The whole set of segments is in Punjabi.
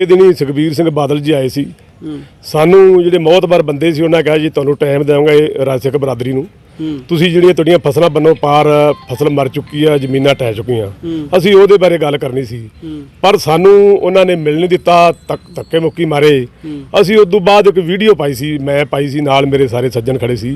ਇਹ ਦਿਨੀ ਸੁਖਬੀਰ ਸਿੰਘ ਬਾਦਲ ਜੀ ਆਏ ਸੀ। ਸਾਨੂੰ ਜਿਹੜੇ ਮੌਤਬਰ ਬੰਦੇ ਸੀ ਉਹਨਾਂ ਕਿਹਾ ਜੀ ਤੁਹਾਨੂੰ ਟਾਈਮ ਦੇਵਾਂਗਾ ਇਹ ਰਾਜਸਿਕ ਬਰਾਦਰੀ ਨੂੰ। ਤੁਸੀਂ ਜਿਹੜੀਆਂ ਤੁਹਾਡੀਆਂ ਫਸਲਾਂ ਬੰਨੋ ਪਾਰ ਫਸਲ ਮਰ ਚੁੱਕੀ ਆ ਜ਼ਮੀਨਾਂ ਟਹਿ ਚੁੱਕੀਆਂ। ਅਸੀਂ ਉਹਦੇ ਬਾਰੇ ਗੱਲ ਕਰਨੀ ਸੀ। ਪਰ ਸਾਨੂੰ ਉਹਨਾਂ ਨੇ ਮਿਲ ਨਹੀਂ ਦਿੱਤਾ ਤੱਕ ਧੱਕੇ ਮੁੱਕੀ ਮਾਰੇ। ਅਸੀਂ ਉਸ ਤੋਂ ਬਾਅਦ ਇੱਕ ਵੀਡੀਓ ਪਾਈ ਸੀ ਮੈਂ ਪਾਈ ਸੀ ਨਾਲ ਮੇਰੇ ਸਾਰੇ ਸੱਜਣ ਖੜੇ ਸੀ।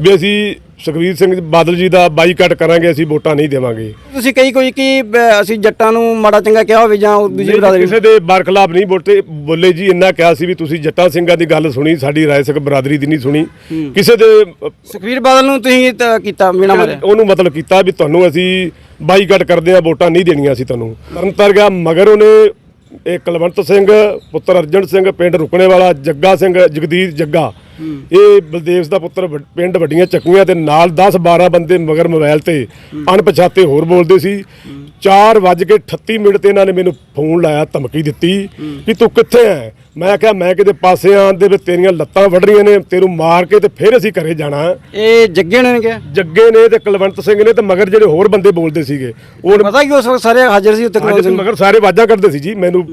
ਵੀ ਅਸੀਂ ਸੁਖਬੀਰ ਸਿੰਘ ਬਾਦਲ ਜੀ ਦਾ ਬਾਈਕਾਟ ਕਰਾਂਗੇ ਅਸੀਂ ਵੋਟਾਂ ਨਹੀਂ ਦੇਵਾਂਗੇ। ਤੁਸੀਂ ਕਹੀ ਕੋਈ ਕਿ ਬ- ਅਸੀਂ ਜੱਟਾਂ ਨੂੰ ਮਾੜਾ ਚੰਗਾ ਕਿਹਾ ਹੋਵੇ ਜਾਂ ਉਹ ਦੂਜੀ ਬਰਾਦਰੀ ਕਿਸੇ ਦੇ ਬਰਖਲਾਫ ਨਹੀਂ ਬੋਲਤੇ ਬੋਲੇ ਜੀ ਇੰਨਾ ਕਿਹਾ ਸੀ ਵੀ ਤੁਸੀਂ ਜੱਟਾਂ ਸਿੰਘਾਂ ਦੀ ਗੱਲ ਸੁਣੀ ਸਾਡੀ ਰਾਏ ਸਿੱਖ ਬਰਾਦਰੀ ਦੀ ਨਹੀਂ ਸੁਣੀ। ਕਿਸੇ ਦੇ ਅ, ਸੁਖਵੀਰ ਬਾਦਲ ਨੂੰ ਤੁਸੀਂ ਤਾਂ ਕੀਤਾ ਬਿਨਾ ਮਾਰੇ ਉਹਨੂੰ ਮਤਲਬ ਕੀਤਾ ਵੀ ਤੁਹਾਨੂੰ ਅਸੀਂ ਬਾਈਕਾਟ ਕਰਦੇ ਆ ਵੋਟਾਂ ਨਹੀਂ ਦੇਣੀਆਂ ਅਸੀਂ ਤੁਹਾਨੂੰ। ਤਰਨਤਾਰ ਗਿਆ ਮਗਰ ਉਹਨੇ ਇਹ ਕੁਲਵੰਤ ਸਿੰਘ ਪੁੱਤਰ ਅਰਜਨ ਸਿੰਘ ਪਿੰਡ ਰੁਕਣੇ ਵਾਲਾ ਜੱਗਾ ਸਿੰਘ ਜਗਦੀਰ ਜੱਗਾ ਇਹ ਬਲਦੇਵ ਦਾ ਪੁੱਤਰ ਪਿੰਡ ਵੱਡੀਆਂ ਚੱਕੀਆਂ ਤੇ ਨਾਲ 10 12 ਬੰਦੇ ਮਗਰ ਮੋਬਾਈਲ ਤੇ ਅਣਪਛਾਤੇ ਹੋਰ ਬੋਲਦੇ ਸੀ। 4:38 ਮਿੰਟ ਤੇ ਇਹਨਾਂ ਨੇ ਮੈਨੂੰ ਫੋਨ ਲਾਇਆ ਧਮਕੀ ਦਿੱਤੀ ਕਿ ਤੂੰ ਕਿੱਥੇ ਐ? ਮੈਂ ਕਿਹਾ ਮੈਂ ਕਿਤੇ ਪਾਸੇ ਆਂ ਦੇ ਵੀ ਤੇਰੀਆਂ ਲੱਤਾਂ ਵੱਢ ਰਹੀਆਂ ਨੇ ਤੈਨੂੰ ਮਾਰ ਕੇ ਤੇ ਫਿਰ ਅਸੀਂ ਘਰੇ ਜਾਣਾ। ਇਹ ਜੱਗੇ ਨੇ ਕਿਹਾ? ਜੱਗੇ ਨੇ ਤੇ ਕੁਲਵੰਤ ਸਿੰਘ ਨੇ ਤੇ ਮਗਰ ਜਿਹੜੇ ਹੋਰ ਬੰਦੇ ਬੋਲਦੇ ਸੀਗੇ ਉਹ ਪਤਾ ਕਿ ਉਸ ਵਕਤ ਸਾਰੇ ਹਾਜ਼ਰ ਸੀ ਉੱਤੇ ਮਗਰ ਸਾਰੇ ਵਾਜਾਂ ਕਰਦੇ ਸੀ ਜੀ ਮੈਨੂੰ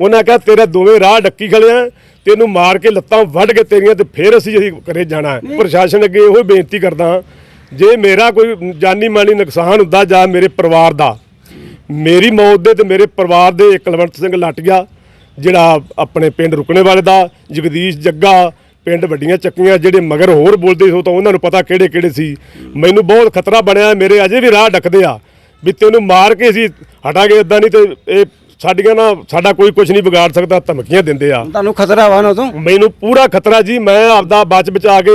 ਉਹਨਾਂ ਕਿਹਾ ਤੇਰਾ ਦੋਵੇਂ ਰਾਹ ਡੱਕੀ ਖਲਿਆ ਤੈਨੂੰ ਮਾਰ ਕੇ ਲੱਤਾਂ ਵੱਢ ਕੇ ਤੇਰੀਆਂ ਤੇ ਫਿਰ ਅਸੀਂ ਅਸੀਂ ਘਰੇ ਜਾਣਾ। ਪ੍ਰਸ਼ਾਸਨ ਅੱਗੇ ਇਹੋ ਹੀ ਬੇਨਤੀ ਕਰਦਾ ਜੇ ਮੇਰਾ ਕੋਈ ਜਾਨੀ ਮਾਨੀ ਨੁਕਸਾਨ ਹੁੰਦਾ ਜਾਂ ਮੇਰੇ ਪਰਿਵਾਰ ਦਾ ਮੇਰੀ ਮੌਤ ਦੇ ਤੇ ਮੇਰੇ ਪਰਿਵਾਰ ਦੇ ਕੁਲਵੰਤ ਸਿੰਘ ਲਾਟੀਆ ਜਿਹੜਾ ਆਪਣੇ ਪਿੰਡ ਰੁਕਣੇ ਵਾਲੇ ਦਾ ਜਗਦੀਸ਼ ਜੱਗਾ ਪਿੰਡ ਵੱਡੀਆਂ ਚੱਕੀਆਂ ਜਿਹੜੇ ਮਗਰ ਹੋਰ ਬੋਲਦੇ ਹੋ ਤਾਂ ਉਹਨਾਂ ਨੂੰ ਪਤਾ ਕਿਹੜੇ ਕਿਹੜੇ ਸੀ ਮੈਨੂੰ ਬਹੁਤ ਖਤਰਾ ਬਣਿਆ ਮੇਰੇ ਅਜੇ ਵੀ ਰਾਹ ਡੱਕਦੇ ਆ ਵੀ ਤੈਨੂੰ ਮਾਰ ਕੇ ਅਸੀਂ ਹਟਾਂਗੇ ਇਦਾਂ ਨਹੀਂ ਤੇ ਇਹ ਸਾਡੀਆਂ ਨਾ ਸਾਡਾ ਕੋਈ ਕੁਝ ਨਹੀਂ ਵਿਗਾੜ ਸਕਦਾ ਧਮਕੀਆਂ ਦਿੰਦੇ ਆ। ਤੁਹਾਨੂੰ ਖਤਰਾ ਵਾ ਨਾ ਤੋਂ ਮੈਨੂੰ ਪੂਰਾ ਖਤਰਾ ਜੀ ਮੈਂ ਆਪਦਾ ਬਚ ਬਚਾ ਕੇ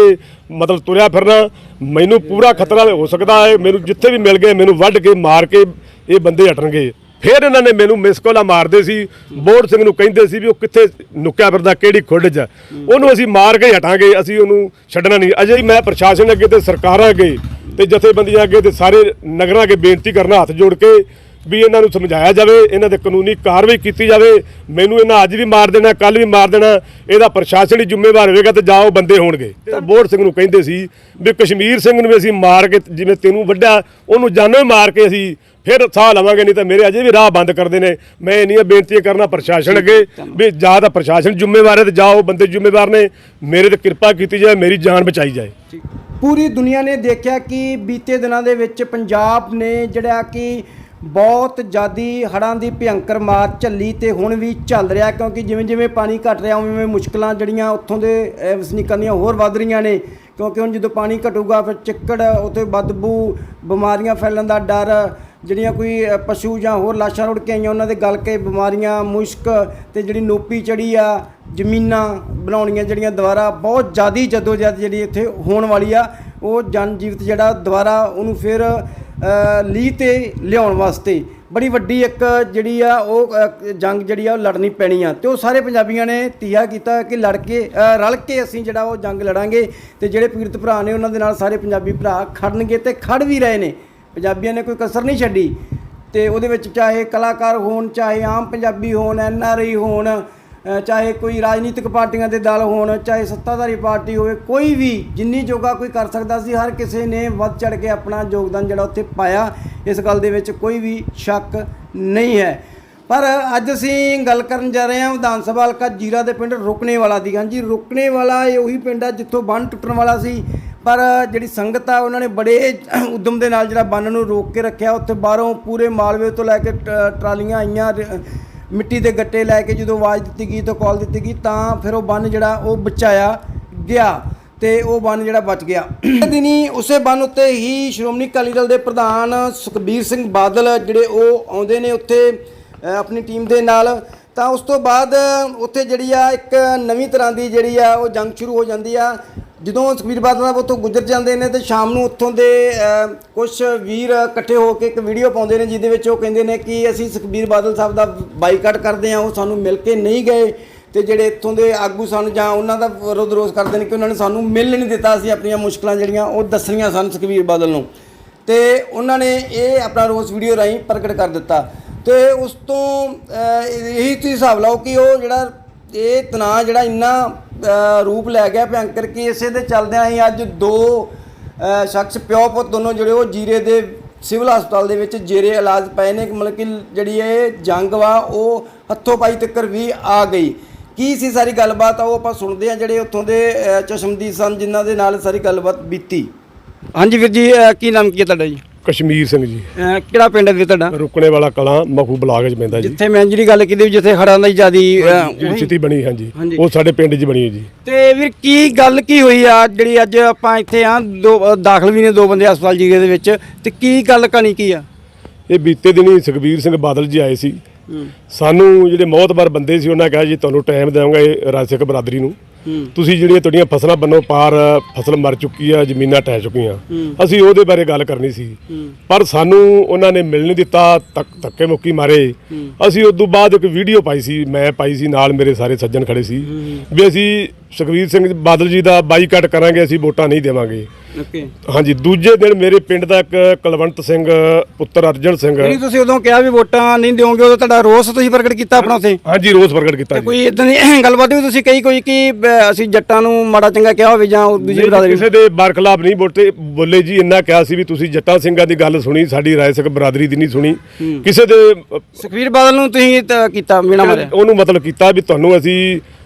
ਮਤਲਬ ਤੁਰਿਆ ਫਿਰਨਾ। ਮੈਨੂੰ ਪੂਰਾ ਖਤਰਾ ਹੋ ਸਕਦਾ ਹੈ ਮੈਨੂੰ ਜਿੱਥੇ ਵੀ ਮਿਲ ਗਏ ਮੈਨੂੰ ਵੱਢ ਕੇ ਮਾਰ ਕੇ ਇਹ ਬੰਦੇ ਹਟਣਗੇ। ਫਿਰ ਇਹਨਾਂ ਨੇ ਮੈਨੂੰ ਮਿਸ ਕਾਲਾਂ ਮਾਰਦੇ ਸੀ ਬੋੜ ਸਿੰਘ ਨੂੰ ਕਹਿੰਦੇ ਸੀ ਵੀ ਉਹ ਕਿੱਥੇ ਨੁੱਕਿਆ ਫਿਰਦਾ ਕਿਹੜੀ ਖੁੱਡ 'ਚ। ਉਹਨੂੰ ਅਸੀਂ ਮਾਰ ਕੇ ਹਟਾਂਗੇ ਅਸੀਂ ਉਹਨੂੰ ਛੱਡਣਾ ਨਹੀਂ। ਅਜੇ ਮੈਂ ਪ੍ਰਸ਼ਾਸਨ ਅੱਗੇ ਤੇ ਸਰਕਾਰਾਂ ਅੱਗੇ ਤੇ ਜਥੇਬੰਦੀਆਂ ਅੱਗੇ ਤੇ ਸਾਰੇ ਨਗਰਾਂ ਅੱਗੇ ਬੇਨਤੀ ਕਰਨਾ ਹੱਥ ਜੋੜ ਕੇ ਵੀ ਇਹਨਾਂ ਨੂੰ ਸਮਝਾਇਆ ਜਾਵੇ ਇਹਨਾਂ ਤੇ ਕਾਨੂੰਨੀ ਕਾਰਵਾਈ ਕੀਤੀ ਜਾਵੇ। ਮੈਨੂੰ ਇਹਨਾਂ ਅੱਜ ਵੀ ਮਾਰ ਦੇਣਾ ਕੱਲ ਵੀ ਮਾਰ ਦੇਣਾ ਇਹਦਾ ਪ੍ਰਸ਼ਾਸਨ ਹੀ ਜ਼ਿੰਮੇਵਾਰ ਹੋਵੇਗਾ ਤੇ ਜਾਓ ਬੰਦੇ ਹੋਣਗੇ। ਬੋੜ ਸਿੰਘ ਨੂੰ ਕਹਿੰਦੇ ਸੀ ਵੀ ਕਸ਼ਮੀਰ ਸਿੰਘ ਨੂੰ ਵੀ ਅਸੀਂ ਮਾਰ ਕੇ ਜਿਵੇਂ ਤੈਨੂੰ ਵੱਡਾ ਉਹਨੂੰ ਜਾਨੋਂ ਮਾਰ ਕੇ ਅਸੀਂ ਫਿਰ ਸਾਹ ਲਵਾਂਗੇ ਨਹੀਂ ਤਾਂ ਮੇਰੇ ਅਜੇ ਵੀ ਰਾਹ ਬੰਦ ਕਰਦੇ ਨੇ। ਮੈਂ ਇੰਨੀਆਂ ਬੇਨਤੀਆਂ ਕਰਨਾ ਪ੍ਰਸ਼ਾਸਨ ਅੱਗੇ ਵੀ ਜਾਂ ਤਾਂ ਪ੍ਰਸ਼ਾਸਨ ਜ਼ਿੰਮੇਵਾਰ ਹੈ ਤੇ ਜਾਓ ਬੰਦੇ ਜ਼ਿੰਮੇਵਾਰ ਨੇ। ਮੇਰੇ ਤੇ ਕਿਰਪਾ ਕੀਤੀ ਜਾਏ ਮੇਰੀ ਜਾਨ ਬਚਾਈ ਜਾਏ। ਪੂਰੀ ਦੁਨੀਆ ਨੇ ਦੇਖਿਆ ਕਿ ਬੀਤੇ ਦਿਨਾਂ ਦੇ ਵਿੱਚ ਪੰਜਾਬ ਨੇ ਜਿਹੜਾ ਕਿ ਬਹੁਤ ਜ਼ਿਆਦੀ ਹੜ੍ਹਾਂ ਦੀ ਭਿਅੰਕਰ ਮਾਰ ਝੱਲੀ ਤੇ ਹੁਣ ਵੀ ਚੱਲ ਰਿਹਾ ਕਿਉਂਕਿ ਜਿਵੇਂ ਜਿਵੇਂ ਪਾਣੀ ਘਟ ਰਿਹਾ, ਉਵੇਂ ਉਵੇਂ ਮੁਸ਼ਕਲਾਂ ਜਿਹੜੀਆਂ ਉੱਥੋਂ ਦੇ ਵਸਨੀਕਾਂ ਦੀਆਂ ਹੋਰ ਵੱਧ ਰਹੀਆਂ ਨੇ। ਕਿਉਂਕਿ ਹੁਣ ਜਦੋਂ ਪਾਣੀ ਘਟੂਗਾ, ਫਿਰ ਚਿੱਕੜ, ਉੱਥੇ ਬਦਬੂ, ਬਿਮਾਰੀਆਂ ਫੈਲਣ ਦਾ ਡਰ, ਜਿਹੜੀਆਂ ਕੋਈ ਪਸ਼ੂ ਜਾਂ ਹੋਰ ਲਾਸ਼ਾਂ ਰੁੜ ਕੇ ਆਈਆਂ, ਉਹਨਾਂ ਦੇ ਗਲ ਕੇ ਬਿਮਾਰੀਆਂ, ਮੁਸ਼ਕ ਤੇ ਜਿਹੜੀ ਨੋਪੀ ਚੜੀ ਆ, ਜ਼ਮੀਨਾਂ ਬਣਾਉਣੀਆਂ ਜਿਹੜੀਆਂ ਦੁਬਾਰਾ ਬਹੁਤ ਜ਼ਿਆਦੀ ਜਦੋਜਹਿਦ ਜਿਹੜੀ ਇੱਥੇ ਹੋਣ ਵਾਲੀ ਆ, ਉਹ ਜਨ ਜੀਵਤ ਜਿਹੜਾ ਦੁਬਾਰਾ ਉਹਨੂੰ ਫਿਰ ਅ, ਲੀਹ ਤੇ ਲਿਆਉਣ ਵਾਸਤੇ। ਬੜੀ ਵੱਡੀ ਇੱਕ ਜਿਹੜੀ ਆ ਉਹ ਜੰਗ ਜਿਹੜੀ ਆ ਉਹ ਲੜਨੀ ਪੈਣੀ ਆ। ਤੇ ਉਹ ਸਾਰੇ ਪੰਜਾਬੀਆਂ ਨੇ ਤੀਆ ਕੀਤਾ ਕਿ ਲੜ ਕੇ ਰਲ ਕੇ ਅਸੀਂ ਜਿਹੜਾ ਉਹ ਜੰਗ ਲੜਾਂਗੇ ਤੇ ਜਿਹੜੇ ਪੀੜਤ ਭਰਾ ਨੇ ਉਹਨਾਂ ਦੇ ਨਾਲ ਸਾਰੇ ਪੰਜਾਬੀ ਭਰਾ ਖੜਨਗੇ ਤੇ ਖੜ ਵੀ ਰਹੇ ਨੇ। ਪੰਜਾਬੀਆਂ ਨੇ ਕੋਈ ਕਸਰ ਨਹੀਂ ਛੱਡੀ। ਤੇ ਉਹਦੇ ਵਿੱਚ ਚਾਹੇ ਕਲਾਕਾਰ ਹੋਣ ਚਾਹੇ ਆਮ ਪੰਜਾਬੀ ਹੋਣ ਐਨ ਆਰ ਆਈ ਹੋਣ ਚਾਹੇ ਕੋਈ ਰਾਜਨੀਤਿਕ ਪਾਰਟੀਆਂ ਦੇ ਦਲ ਹੋਣ, ਚਾਹੇ ਸੱਤਾਧਾਰੀ ਪਾਰਟੀ ਹੋਵੇ, ਕੋਈ ਵੀ ਜਿੰਨੀ ਜੋਗਾ ਕੋਈ ਕਰ ਸਕਦਾ ਸੀ, ਹਰ ਕਿਸੇ ਨੇ ਵੱਧ ਚੜ ਕੇ ਆਪਣਾ ਯੋਗਦਾਨ ਜਿਹੜਾ ਉੱਥੇ ਪਾਇਆ। ਇਸ ਗੱਲ ਦੇ ਵਿੱਚ ਕੋਈ ਵੀ ਸ਼ੱਕ ਨਹੀਂ ਹੈ। ਪਰ ਅੱਜ ਅਸੀਂ ਗੱਲ ਕਰਨ ਜਾ ਰਹੇ ਹਾਂ ਵਿਧਾਨ ਸਭਾ ਹਲਕਾ ਜੀਰਾ ਦੇ ਪਿੰਡ ਰੁਕਣੇ ਵਾਲਾ ਦੀ। ਹਾਂਜੀ ਰੁਕਣੇ ਵਾਲਾ ਇਹ ਉਹੀ ਪਿੰਡ ਆ ਜਿੱਥੋਂ ਬੰਨ ਟੁੱਟਣ ਵਾਲਾ ਸੀ। ਪਰ ਜਿਹੜੀ ਸੰਗਤ ਆ, ਉਹਨਾਂ ਨੇ ਬੜੇ ਉਦਮ ਦੇ ਨਾਲ ਜਿਹੜਾ ਬੰਨ ਨੂੰ ਰੋਕ ਕੇ ਰੱਖਿਆ। ਉੱਥੇ ਬਾਹਰੋਂ ਪੂਰੇ ਮਾਲਵੇ ਤੋਂ ਲੈ ਕੇ ਟ- ਟਰਾਲੀਆਂ ਆਈਆਂ, ਰ- ਮਿੱਟੀ ਦੇ ਗੱਟੇ ਲੈ ਕੇ ਜਦੋਂ ਆਵਾਜ਼ ਦਿੱਤੀ ਗਈ ਤਾਂ ਕਾਲ ਦਿੱਤੀ ਗਈ ਤਾਂ ਫਿਰ ਉਹ ਬੰਨ ਜਿਹੜਾ ਉਹ ਬਚਾਇਆ ਗਿਆ ਤੇ ਉਹ ਬੰਨ ਜਿਹੜਾ ਬਚ ਗਿਆ। ਦਿਨੀ ਉਸੇ ਬੰਨ ਉੱਤੇ ਹੀ ਸ਼੍ਰੋਮਣੀ ਅਕਾਲੀ ਦਲ ਦੇ ਪ੍ਰਧਾਨ ਸੁਖਬੀਰ ਸਿੰਘ ਬਾਦਲ ਜਿਹੜੇ ਉਹ ਆਉਂਦੇ ਨੇ ਉੱਥੇ ਆਪਣੀ ਟੀਮ ਦੇ ਨਾਲ। ਤਾਂ ਉਸ ਤੋਂ ਬਾਅਦ ਉੱਥੇ ਜਿਹੜੀ ਆ ਇੱਕ ਨਵੀਂ ਤਰ੍ਹਾਂ ਦੀ ਜਿਹੜੀ ਆ ਉਹ ਜੰਗ ਸ਼ੁਰੂ ਹੋ ਜਾਂਦੀ ਆ। ਜਦੋਂ ਸੁਖਬੀਰ ਬਾਦਲ ਸਾਹਿਬ ਉੱਥੋਂ ਗੁਜ਼ਰ ਜਾਂਦੇ ਨੇ ਤੇ ਸ਼ਾਮ ਨੂੰ ਉੱਥੋਂ ਦੇ ਕੁਝ ਵੀਰ ਇਕੱਠੇ ਹੋ ਕੇ ਇੱਕ ਵੀਡੀਓ ਪਾਉਂਦੇ ਨੇ ਜਿਹਦੇ ਵਿੱਚ ਉਹ ਕਹਿੰਦੇ ਨੇ ਕਿ ਅਸੀਂ ਸੁਖਬੀਰ ਬਾਦਲ ਸਾਹਿਬ ਦਾ ਬਾਈਕਾਟ ਕਰਦੇ ਹਾਂ, ਉਹ ਸਾਨੂੰ ਮਿਲ ਕੇ ਨਹੀਂ ਗਏ ਤੇ ਜਿਹੜੇ ਇੱਥੋਂ ਦੇ ਆਗੂ ਸਨ ਜਾਂ ਉਹਨਾਂ ਦਾ ਵਿਰੋਧ ਰੋਸ ਕਰਦੇ ਨੇ ਕਿ ਉਹਨਾਂ ਨੇ ਸਾਨੂੰ ਮਿਲ ਨਹੀਂ ਦਿੱਤਾ, ਅਸੀਂ ਆਪਣੀਆਂ ਮੁਸ਼ਕਲਾਂ ਜਿਹੜੀਆਂ ਉਹ ਦੱਸਣੀਆਂ ਸਨ ਸੁਖਬੀਰ ਬਾਦਲ ਨੂੰ। ਤੇ ਉਹਨਾਂ ਨੇ ਇਹ ਆਪਣਾ ਰੋਸ ਵੀਡੀਓ ਰਾਹੀਂ ਪ੍ਰਗਟ ਕਰ ਦਿੱਤਾ। ਤੇ ਉਸ ਤੋਂ ਇਹੀ ਤੁਸੀਂ ਹਿਸਾਬ ਲਾਓ ਕਿ ਉਹ ਜਿਹੜਾ ਇਹ ਤਣਾਅ ਜਿਹੜਾ ਇੰਨਾ ਰੂਪ ਲੈ ਗਿਆ ਭਿਅੰਕਰ ਕਿ ਇਸੇ ਦੇ ਚੱਲਦਿਆਂ ਹੀ ਅੱਜ ਦੋ ਸ਼ਖਸ ਪਿਓ ਪੁੱਤ ਦੋਨੋਂ ਜਿਹੜੇ ਉਹ ਜੀਰੇ ਦੇ ਸਿਵਲ ਹਸਪਤਾਲ ਦੇ ਵਿੱਚ ਜੇਰੇ ਇਲਾਜ ਪਏ ਨੇ। ਮਤਲਬ ਕਿ ਜਿਹੜੀ ਇਹ ਜੰਗ ਵਾ ਉਹ ਹੱਥੋਂ ਪਾਈ ਤੱਕਰ ਵੀ ਆ ਗਈ। ਕੀ ਸੀ ਸਾਰੀ ਗੱਲਬਾਤ? ਆ ਉਹ ਆਪਾਂ ਸੁਣਦੇ ਆ ਜਿਹੜੇ ਉੱਥੋਂ ਦੇ ਅ, ਚਸ਼ਮਦੀਦ ਸਨ ਜਿਨ੍ਹਾਂ ਦੇ ਨਾਲ ਸਾਰੀ ਗੱਲਬਾਤ ਬੀਤੀ। ਹਾਂਜੀ ਵੀਰ ਜੀ ਕੀ ਨਾਮ ਕੀ ਹੈ ਤੁਹਾਡਾ ਜੀ? ਕਸ਼ਮੀਰ ਸਿੰਘ ਜੀ। ਕਿਹੜਾ ਪਿੰਡ ਹੈ ਵੀਰ ਤੁਹਾਡਾ? ਰੁਕਣੇ ਵਾਲਾ ਕਲਾਂ ਮਖੂ ਬਲਾਕ ਚ ਪੈਂਦਾ ਜੀ। ਜਿੱਥੇ ਮੈਂ ਜਿਹੜੀ ਗੱਲ ਕੀਤੀ ਵੀ ਜਿੱਥੇ ਹੜਾਂ ਦੀ ਜਿਆਦੀ ਜਿਹੜੀ ਸਥਿਤੀ ਬਣੀ ਹਾਂਜੀ। ਹਾਂਜੀ। ਉਹ ਸਾਡੇ ਪਿੰਡ 'ਚ ਬਣੀ ਹੈ ਜੀ। ਤੇ ਵੀਰ ਕੀ ਗੱਲ ਕੀ ਹੋਈ ਆ? ਜਿਹੜੀ ਅੱਜ ਆਪਾਂ ਇੱਥੇ ਆ ਦੋ ਅ, ਦਾਖਲ ਵੀ ਨੇ ਦੋ ਬੰਦੇ ਹਸਪਤਾਲ ਜੀਰੇ ਦੇ ਵਿੱਚ। ਤੇ ਕੀ ਗੱਲ ਕਹਾਣੀ ਕੀ ਆ? ਇਹ ਬੀਤੇ ਦਿਨੀ ਸੁਖਬੀਰ ਸਿੰਘ ਬਾਦਲ ਜੀ ਆਏ ਸੀ। ਸਾਨੂੰ ਜਿਹੜੇ ਮੌਤਬਰ ਬੰਦੇ ਸੀ ਉਹਨਾਂ ਕਿਹਾ ਜੀ ਤੁਹਾਨੂੰ ਟਾਈਮ ਦੇਵਾਂਗੇ ਰਾਜਸਿਕ ਬਰਾਦਰੀ ਨੂੰ। ਤੁਸੀਂ ਜਿਹੜੀਆਂ ਤੁਹਾਡੀਆਂ ਫਸਲਾਂ ਬੰਨੋ, ਪਾਰ ਫਸਲ ਮਰ ਚੁੱਕੀ ਆ, ਜ਼ਮੀਨਾਂ ਟਹਿ ਚੁੱਕੀਆਂ। ਅਸੀਂ ਉਹਦੇ ਬਾਰੇ ਗੱਲ ਕਰਨੀ ਸੀ। ਪਰ ਸਾਨੂੰ ਉਹਨਾਂ ਨੇ ਮਿਲ ਨਹੀਂ ਦਿੱਤਾ ਤੱਕ ਧੱਕੇ ਮੁੱਕੀ ਮਾਰੇ। ਅਸੀਂ ਉਸ ਤੋਂ ਬਾਅਦ ਇੱਕ ਵੀਡੀਓ ਪਾਈ ਸੀ, ਮੈਂ ਪਾਈ ਸੀ, ਨਾਲ ਮੇਰੇ ਸਾਰੇ ਸੱਜਣ ਖੜੇ ਸੀ। ਵੀ ਅਸੀਂ ਸੁਖਬੀਰ ਸਿੰਘ ਬਾਦਲ ਜੀ ਦਾ ਬਾਈਕਾਟ ਕਰਾਂਗੇ, ਅਸੀਂ ਵੋਟਾਂ ਨਹੀਂ ਦੇਵਾਂਗੇ। ਓਕੇ। ਹਾਂਜੀ ਦੂਜੇ ਦਿਨ ਮੇਰੇ ਪਿੰਡ ਦਾ ਇੱਕ ਕੁਲਵੰਤ ਸਿੰਘ ਪੁੱਤਰ ਅਰਜਨ ਸਿੰਘ। ਜਿਹੜੀ ਤੁਸੀਂ ਉਦੋਂ ਕਿਹਾ ਵੀ ਵੋਟਾਂ ਨਹੀਂ ਦਿਓਗੇ ਉਦੋਂ ਤੁਹਾਡਾ ਰੋਸ ਤੁਸੀਂ ਪ੍ਰਗਟ ਕੀਤਾ ਆਪਣਾ ਉੱਥੇ ਹਾਂਜੀ ਰੋਸ ਪ੍ਰਗਟ ਕੀਤਾ ਜੀ। ਕੋਈ ਇਦਾਂ ਦੀ ਗੱਲਬਾਤ ਵੀ ਤੁਸੀਂ ਕਹੀ ਕੋਈ ਕਿ ਅਸੀਂ ਜੱਟਾਂ ਨੂੰ ਮਾੜਾ ਚੰਗਾ ਕਿਹਾ ਹੋਵੇ ਜਾਂ ਦੂਜੀ ਬਰਾਦਰੀ ਕਿਸੇ ਦੇ ਬਰਖਲਾਫ ਨਹੀਂ ਬੋਲਤੇ ਬੋਲੇ ਜੀ ਇੰਨਾ ਕਿਹਾ ਸੀ ਵੀ ਤੁਸੀਂ ਜੱਟਾਂ ਸਿੰਘਾਂ ਦੀ ਗੱਲ ਸੁਣੀ ਸਾਡੀ ਰਾਏ ਸਿੱਖ ਬਰਾਦਰੀ ਦੀ ਨਹੀਂ ਸੁਣੀ। ਕਿਸੇ ਦੇ ਸੁਖਵੀਰ ਬਾਦਲ ਨੂੰ ਤੁਸੀਂ ਕੀਤਾ ਮੀਣਾ ਮਾਰਿਆ ਉਹਨੂੰ ਮਤਲਬ ਕੀਤਾ ਵੀ ਤੁਹਾਨੂੰ ਅਸੀਂ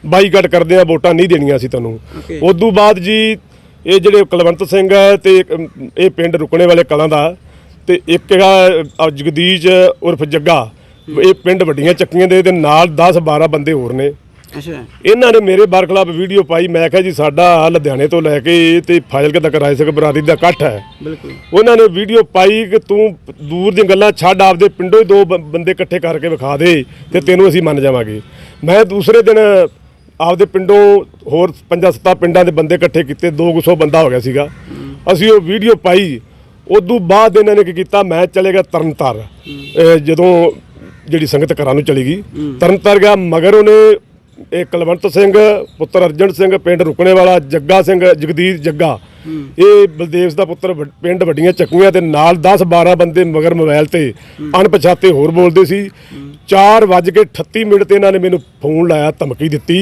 ਬਾਈਕਾਟ ਕਰਦੇ ਆ ਵੋਟਾਂ ਨਹੀਂ ਦੇਣੀਆਂ ਸੀ ਤੁਹਾਨੂੰ. ਉਸ ਤੋਂ ਬਾਅਦ ਜੀ ਇਹ ਜਿਹੜੇ ਕੁਲਵੰਤ ਸਿੰਘ ਹੈ ਤੇ ਇਹ ਪਿੰਡ ਰੁਕਣੇ ਵਾਲੇ ਕਲਾਂ ਦਾ ਤੇ ਇੱਕ ਹੈਗਾ ਜਗਦੀਸ਼ ਉਰਫ ਜੱਗਾ। ਇਹ ਪਿੰਡ ਵੱਡੀਆਂ ਚੱਕੀਆਂ ਦੇ ਤੇ ਨਾਲ 10 12 ਬੰਦੇ ਹੋਰ ਨੇ। ਅੱਛਾ। ਇਹਨਾਂ ਨੇ ਮੇਰੇ ਬਰਖਲਾਫ ਵੀਡੀਓ ਪਾਈ ਮੈਂ ਕਿਹਾ ਜੀ ਸਾਡਾ ਲੁਧਿਆਣੇ ਤੋਂ ਲੈ ਕੇ ਤੇ ਫਾਜ਼ਿਲਕੇ ਤੱਕ ਰਾਏ ਸਿੰਘ ਬਰਾਦਰੀ ਦਾ ਇਕੱਠ ਹੈ। ਬਿਲਕੁਲ। ਉਹਨਾਂ ਨੇ ਵੀਡੀਓ ਪਾਈ ਕਿ ਤੂੰ ਦੂਰ ਦੀਆਂ ਗੱਲਾਂ ਛੱਡ ਆਪਦੇ ਪਿੰਡੋਂ ਹੀ ਦੋ ਬੰਦੇ ਇਕੱਠੇ ਕਰਕੇ ਵਿਖਾ ਦੇ ਤੇ ਤੈਨੂੰ ਅਸੀਂ ਮੰਨ ਜਾਵਾਂਗੇ। ਮੈਂ ਦੂਸਰੇ ਦਿਨ ਆਪਦੇ ਪਿੰਡੋਂ ਹੋਰ ਪੰਜਾਂ ਸੱਤਾਂ ਪਿੰਡਾਂ ਦੇ ਬੰਦੇ ਇਕੱਠੇ ਕੀਤੇ 200 ਬੰਦਾ ਹੋ ਗਿਆ ਸੀਗਾ। ਅਸੀਂ ਉਹ ਵੀਡੀਓ ਪਾਈ। ਉਦੋਂ ਬਾਅਦ ਇਹਨਾਂ ਨੇ ਕੀ ਕੀਤਾ ਮੈਂ ਚਲੇ ਗਿਆ ਤਰਨਤਾਰ ਜਦੋਂ ਜਿਹੜੀ ਸੰਗਤ ਘਰਾਂ ਨੂੰ ਚਲੀ ਗਈ ਤਰਨਤਾਰ ਗਿਆ ਮਗਰ ਉਹਨੇ ਇਹ ਕੁਲਵੰਤ ਸਿੰਘ ਪੁੱਤਰ ਅਰਜਨ ਸਿੰਘ ਪਿੰਡ ਰੁਕਣੇ ਵਾਲਾ ਜੱਗਾ ਸਿੰਘ ਜਗਦੀਸ਼ ਜੱਗਾ। ਇਹ ਬਲਦੇਵ ਦਾ ਪੁੱਤਰ ਪਿੰਡ ਵੱਡੀਆਂ ਚੱਕੂਆਂ ਤੇ ਨਾਲ 10 12 ਬੰਦੇ ਮਗਰ ਮੋਬਾਈਲ ਤੇ ਅਣਪਛਾਤੇ ਹੋਰ ਬੋਲਦੇ ਸੀ। 4 ਵੱਜ ਕੇ 38 ਮਿੰਟ ਤੇ ਇਹਨਾਂ ਨੇ ਮੈਨੂੰ ਫੋਨ ਲਾਇਆ ਧਮਕੀ ਦਿੱਤੀ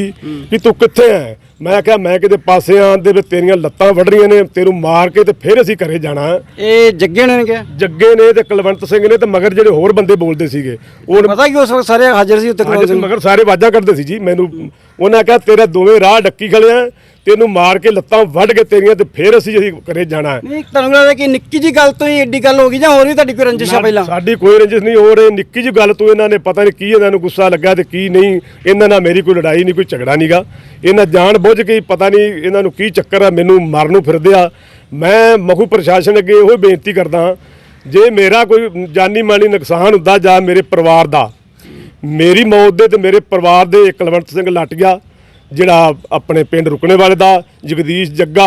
ਕਿ ਤੂੰ ਕਿੱਥੇ ਐ? ਮੈਂ ਕਿਹਾ ਮੈਂ ਕਿਤੇ ਪਾਸੇ ਆਂ ਦੇ ਵੀ ਤੇਰੀਆਂ ਲੱਤਾਂ ਵੱਢ ਰਹੀਆਂ ਨੇ ਤੈਨੂੰ ਮਾਰ ਕੇ ਤੇ ਫਿਰ ਅਸੀਂ ਘਰੇ ਜਾਣਾ। ਇਹ ਜੱਗੇ ਨੇ ਕਿਹਾ? ਜੱਗੇ ਨੇ ਤੇ ਕੁਲਵੰਤ ਸਿੰਘ ਨੇ ਤੇ ਮਗਰ ਜਿਹੜੇ ਹੋਰ ਬੰਦੇ ਬੋਲਦੇ ਸੀਗੇ ਉਹ ਪਤਾ ਕਿ ਉਸ ਵਕਤ ਸਾਰੇ ਹਾਜ਼ਰ ਸੀ ਉੱਤੇ ਮਗਰ ਸਾਰੇ ਵਾਜਾ ਕਰਦੇ ਸੀ ਜੀ ਮੈਨੂੰ ਉਹਨਾਂ ਕਿਹਾ ਤੇਰੇ ਦੋਵੇਂ ਰਾਹ ਡੱਕੀ ਖਲਿਆ ਤੈਨੂੰ ਮਾਰ ਕੇ ਲੱਤਾਂ ਵੱਢ ਕੇ ਤੇਰੀਆਂ ਤੇ ਫਿਰ ਅਸੀਂ ਅਸੀਂ ਘਰੇ ਜਾਣਾ ਹੈ। ਨਹੀਂ ਤੁਹਾਨੂੰ ਲੱਗਦਾ ਕਿ ਨਿੱਕੀ ਜੀ ਗੱਲ ਤੋਂ ਹੀ ਏਡੀ ਗੱਲ ਹੋ ਗਈ ਜਾਂ ਹੋਰ ਵੀ ਤੁਹਾਡੀ ਕੋਈ ਰੰਜਿਸ਼ ਆ ਪਹਿਲਾਂ? ਸਾਡੀ ਕੋਈ ਰੰਜਿਸ਼ ਨਹੀਂ ਹੋ ਰਹੀ ਨਿੱਕੀ ਜਿਹੀ ਗੱਲ ਤੋਂ ਇਹਨਾਂ ਨੇ ਪਤਾ ਨਹੀਂ ਕੀ ਇਹਨਾਂ ਨੂੰ ਗੁੱਸਾ ਲੱਗਾ ਤੇ ਕੀ ਨਹੀਂ। ਇਹਨਾਂ ਨਾਲ ਮੇਰੀ ਕੋਈ ਲੜਾਈ ਨਹੀਂ ਕੋਈ ਝਗੜਾ ਨਹੀਂਗਾ। ਇਹਨਾਂ ਜਾਣ ਬੁੱਝ ਕੇ ਹੀ ਪਤਾ ਨਹੀਂ ਇਹਨਾਂ ਨੂੰ ਕੀ ਚੱਕਰ ਆ ਮੈਨੂੰ ਮਾਰਨ ਨੂੰ ਫਿਰਦੇ ਆ। ਮੈਂ ਮਖੂ ਪ੍ਰਸ਼ਾਸਨ ਅੱਗੇ ਇਹੋ ਬੇਨਤੀ ਕਰਦਾ ਜੇ ਮੇਰਾ ਕੋਈ ਜਾਨੀ ਮਾਨੀ ਨੁਕਸਾਨ ਹੁੰਦਾ ਜਾਂ ਮੇਰੇ ਪਰਿਵਾਰ ਦਾ ਮੇਰੀ ਮੌਤ ਦੇ ਤੇ ਮੇਰੇ ਪਰਿਵਾਰ ਦੇ ਕੁਲਵੰਤ ਸਿੰਘ ਲੱਟ ਗਿਆ ਜਿਹੜਾ ਆਪਣੇ ਪਿੰਡ ਰੁਕਣੇ ਵਾਲੇ ਦਾ ਜਗਦੀਸ਼ ਜੱਗਾ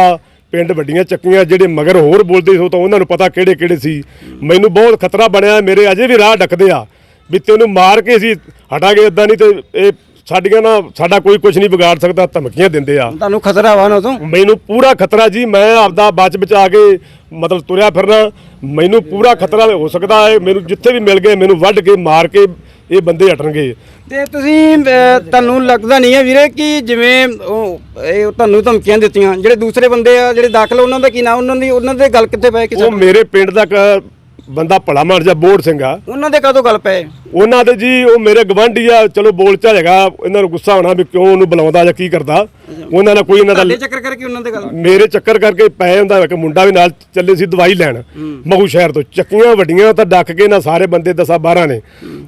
ਪਿੰਡ ਵੱਡੀਆਂ ਚੱਕੀਆਂ ਜਿਹੜੇ ਮਗਰ ਹੋਰ ਬੋਲਦੇ ਸੀ ਤਾਂ ਉਹਨਾਂ ਨੂੰ ਪਤਾ ਕਿਹੜੇ ਕਿਹੜੇ ਸੀ। ਮੈਨੂੰ ਬਹੁਤ ਖਤਰਾ ਬਣਿਆ ਮੇਰੇ ਅਜੇ ਵੀ ਰਾਹ ਡੱਕਦੇ ਆ ਵੀ ਤੈਨੂੰ ਮਾਰ ਕੇ ਅਸੀਂ ਹਟਾਂਗੇ ਇਦਾਂ ਨਹੀਂ ਤੇ ਇਹ ਸਾਡੀਆਂ ਨਾ ਸਾਡਾ ਕੋਈ ਕੁਝ ਨਹੀਂ ਵਿਗਾੜ ਸਕਦਾ ਧਮਕੀਆਂ ਦਿੰਦੇ ਆ। ਤੁਹਾਨੂੰ ਖਤਰਾ ਵਾ ਨਾ ਤੋਂ ਮੈਨੂੰ ਪੂਰਾ ਖਤਰਾ ਜੀ ਮੈਂ ਆਪਦਾ ਬਚ ਬਚਾ ਕੇ ਮਤਲਬ ਤੁਰਿਆ ਫਿਰਨਾ ਮੈਨੂੰ ਪੂਰਾ ਖਤਰਾ ਹੋ ਸਕਦਾ ਹੈ ਮੈਨੂੰ ਜਿੱਥੇ ਵੀ ਮਿਲ ਗਏ ਮੈਨੂੰ ਵੱਢ ਕੇ ਮਾਰ ਕੇ ਇਹ ਬੰਦੇ ਹਟਣਗੇ। ਤੇ ਤੁਸੀਂ ਅਹ, ਤੁਹਾਨੂੰ ਲੱਗਦਾ ਨਹੀਂ ਹੈ ਵੀਰੇ ਕਿ ਜਿਵੇਂ ਉਹ ਇਹ ਤੁਹਾਨੂੰ ਧਮਕੀਆਂ ਦਿੱਤੀਆਂ ਜਿਹੜੇ ਦੂਸਰੇ ਬੰਦੇ ਆ ਜਿਹੜੇ ਦਾਖਲ ਉਹਨਾਂ ਦਾ ਕੀ ਨਾਮ ਉਹਨਾਂ ਦੀ ਉਹਨਾਂ ਦੇ ਗੱਲ ਕਿੱਥੇ ਪਏ ਕਿਸੇ ਉਹ ਮੇਰੇ ਪਿੰਡ ਦਾ ਬੰਦਾ ਭਲਾ ਮਾਰ ਜਾ ਬੋੜ ਸਿੰਘ ਆ। ਉਹਨਾਂ ਦੇ ਕਦੋਂ ਗੱਲ ਪਏ? ਉਹਨਾਂ ਦੇ ਜੀ ਉਹ ਮੇਰੇ ਗਵੰਡੀ ਆ ਚਲੋ ਬੋਲ ਝਲੇਗਾ ਇਹਨਾਂ ਨੂੰ ਗੁੱਸਾ ਹੋਣਾ ਵੀ ਕਿਉਂ ਉਹਨੂੰ ਬੁਲਾਉਂਦਾ ਜਾਂ ਕੀ ਕਰਦਾ। ਉਹਨਾਂ ਨਾਲ ਕੋਈ ਇਹਨਾਂ ਦਾ ਤੁਹਾਡੇ ਚੱਕਰ ਕਰਕੇ ਉਹਨਾਂ ਦੇ ਗੱਲ ਮੇਰੇ ਚੱਕਰ ਕਰਕੇ ਪੈ ਹੁੰਦਾ ਇੱਕ ਮੁੰਡਾ ਵੀ ਨਾਲ ਚੱਲੇ ਸੀ ਦਵਾਈ ਲੈਣ। ਮਹੂ ਸ਼ਹਿਰ ਤੋਂ। ਚੱਕੀਆਂ ਵੱਡੀਆਂ ਤਾਂ ਡੱਕ ਕੇ ਨਾ ਸਾਰੇ ਬੰਦੇ ਦਸਾਂ 12 ਨੇ।